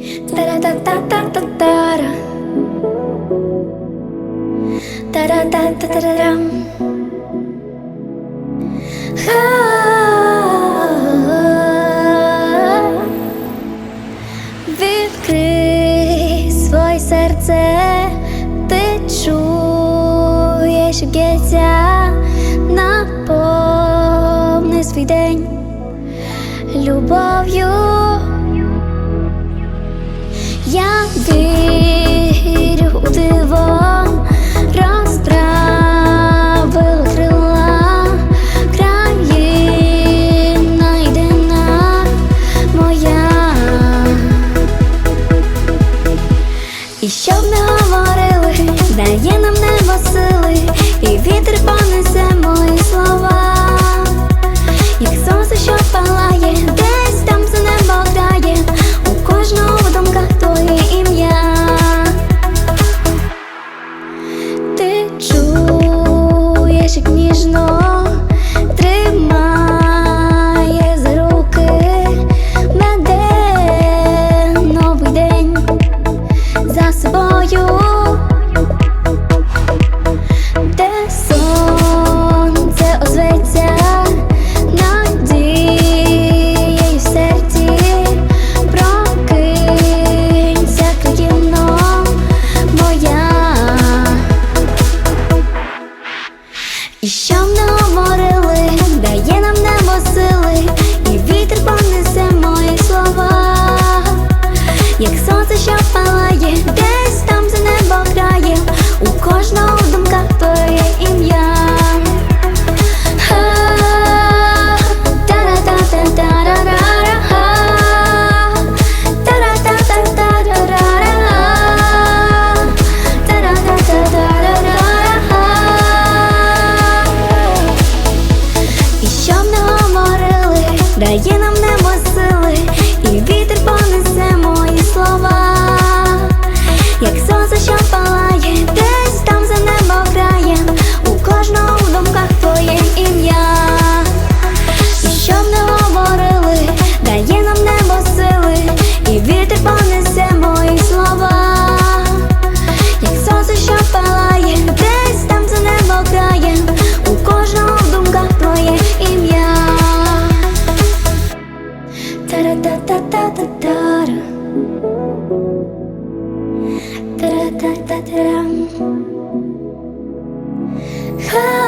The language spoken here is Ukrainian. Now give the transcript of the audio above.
Тара-та-та-та-та-тара. Тара-та-та-та-рам Відкрий своє серце, ти чуєш гетя, наповни свій день любов'ю я див. ніжно тримає з руки мене новий день за собою. І що не говорили, дає нам небо сили, і вітер понесе мої слова, як сонце, що палає. дає нам не. Ха